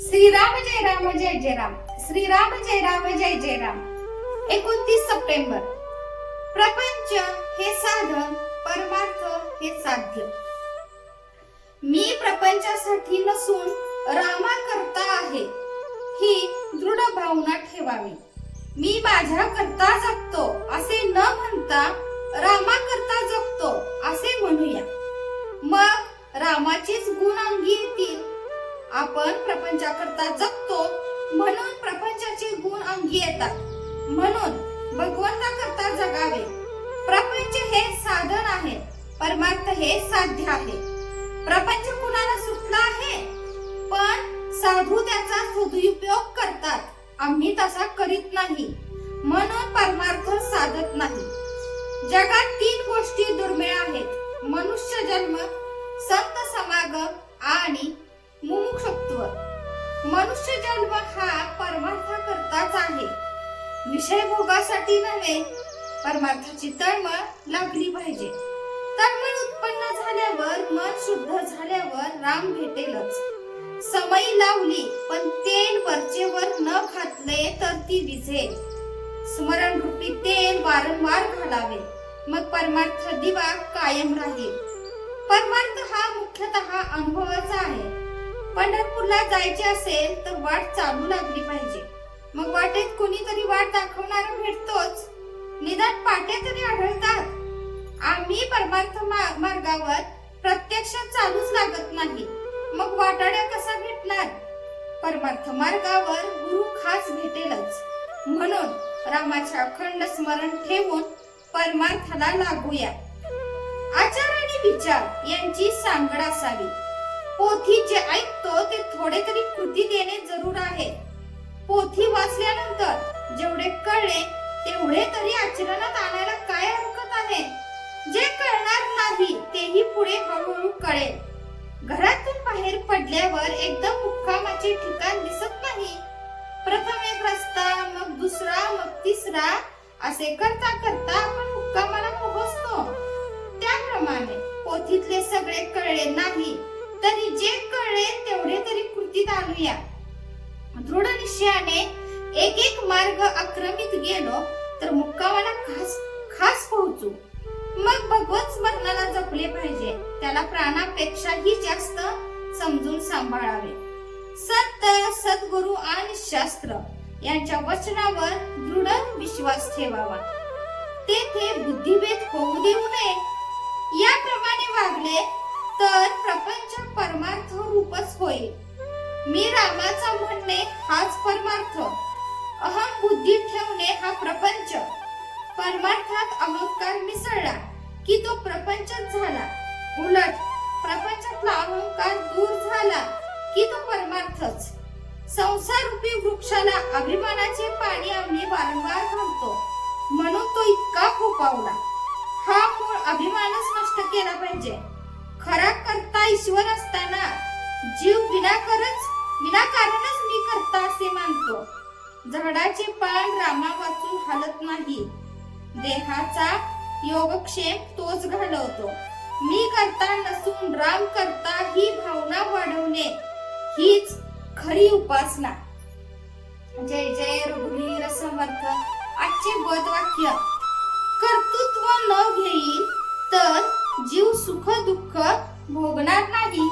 श्रीराम जय राम जय जय राम. श्रीराम जय राम जय जय राम. एकोणतीस सप्टेंबर. प्रपंच हे साधन परमार्थ हे साध्य. मी प्रपंचासाठी नसून रामा करता आहे ही दृढ भावना ठेवावी. मी माझ्या करता जगतो असे न म्हणता रामा करता जगतो असे म्हणूया. मग रामाचीच गुण अंगी येतील आपण प्रपंचाकरता जगतो म्हणून प्रपंचाचे गुण अंगी येतात. म्हणून भगवंताकरता जगावे. प्रपंच हे साधन आहे परमार्थ हे साध्य आहे. प्रपंच कुणाला सुटला आहे? पण साधू त्याचा सदुपयोग करतात. आम्ही तसा करीत नाही. म्हणून परमार्थ साधत नाही. जगात तीन गोष्टी दुर्मिळ आहेत. मनुष्य जन्म संत समागम आणि मुमुक्षत्व. मनुष्य जन्म हा परमार्थाकरताच आहे. विषय भोगासाठी नव्हे परमार्थाची तळमळ लागली पाहिजे. तळमळ उत्पन्न झाल्यावर मन शुद्ध झाल्यावर राम भेटेलच. समई लावली पण तेल वरचेवर न घातले तर ती विझेल स्मरण रूपी तेल वारंवार घालावे. मग परमार्थ दिवा कायम राहील. परमार्थ हा मुख्यतः अनुभवाचा आहे. पंढरपूरला जायचे असेल तर वाट चालू लागली पाहिजे. मग वाटेत कोणीतरी वाट दाखवणारा भेटतोच. निदान पाट्या तरी आढळतात. आम्ही परमार्थ मा- मार्गावर प्रत्यक्षात चालूच लागत नाही. मग वाटाड्या कसा भेटणार? परमार्थ मार्गावर गुरु खास भेटेलच. म्हणून रामाचे अखंड स्मरण ठेवून परमार्थाला लागूया. आचार आणि विचार यांची सांगड असावी. पोथी जे ऐकतो ते थोडे तरी कृती देणे जरूर आहे. पोथी वाचल्यानंतर जेवढे कळले तेवढे तरी आचरणात आणायला काय हरकत आहे? जे कळणार नाही तेही पुढे हळूहळू कळेल. घरातून बाहेर पडल्यावर एकदम मुक्कामाचे ठिकाण दिसत नाही. प्रथम एक रस्ता मग दुसरा मग तिसरा असे करता करता आपण मुक्कामाला पोहोचतो. त्याप्रमाणे पोथीतले सगळे कळले नाही. तरी जे कळले तेवढे तरी कृतीत आणूया दृढ निश्चयाने एक एक मार्ग आक्रमित गेलो तर मुक्कामाला खास खास पोहोचू. मग भगवत स्मरणाला जपले पाहिजे. त्याला प्राणापेक्षाही जास्त समजून सांभाळावे. सत्त सद्गुरु आणि शास्त्र यांच्या वचनावर दृढ विश्वास ठेवावा. तेथे बुद्धिभेद होऊ देऊ नये. याप्रमाणे वागले तर प्रपंच परमार्थ रूपच होईल. मी रामाचा म्हणणे हाच परमार्थ. अहम बुद्धी ठेवणे हा प्रपंच. परमार्थात अहंकार मिसळला की तो प्रपंचच झाला. उलट प्रपंचातला अहंकार दूर झाला की तो परमार्थच. संसार रूपी वृक्षाला अभिमानाचे पाणी आम्ही वारंवार घालतो. म्हणून तो इतका फोपावला हा मूळ अभिमानच नष्ट केला पाहिजे. खरा करता ईश्वर असताना जीव विनाकारच विनाकारणच मी करता असे मानतो. झाडाचे पान रामा वाचून हालत नाही. देहाचा योगक्षेम तोच घालवतो. मी करता नसून राम करता ही भावना वाढवणे हीच खरी उपासना. जय जय रघुवीर समर्थ. आजचे वाक्य कर्तृत्व न घेईल तर जीव सुख दुःख भोगणार नाही.